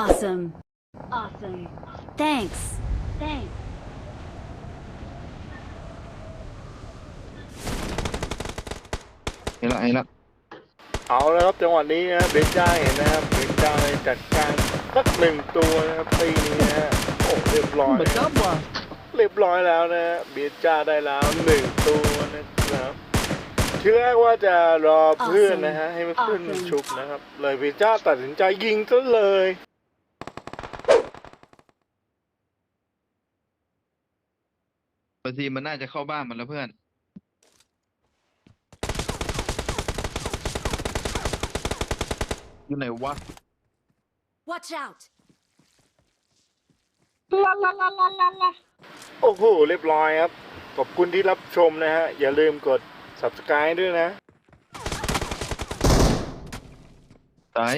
Awesome. Awesome. Thanks. Thanks. เห็นละเห็นละเอาแล้วครับจังหวะนี้นะเบนจ้าเห็นนะครับเบนจ้าเลยจัดการสักหนึ่งตัวนะครับตีนี้นะฮะโอ้เรียบร้อย But that one. เรียบร้อยแล้วนะฮะเบนจ้าได้แล้วหนึ่งตัวนะครับทีแรกว่าจะรอเพื่อนนะฮะให้มันขึ้น Awesome ชุบนะครับ เลยเบนจ้าตัดสินใจยิงซะเลย บางทีมันน่าจะเข้าบ้านมันแล้วเพื่อน อยู่ไหนวะ Watch out. โอ้โห เรียบร้อยครับ ขอบคุณที่รับชมนะฮะ อย่าลืมกด subscribe ด้วยนะ ตาย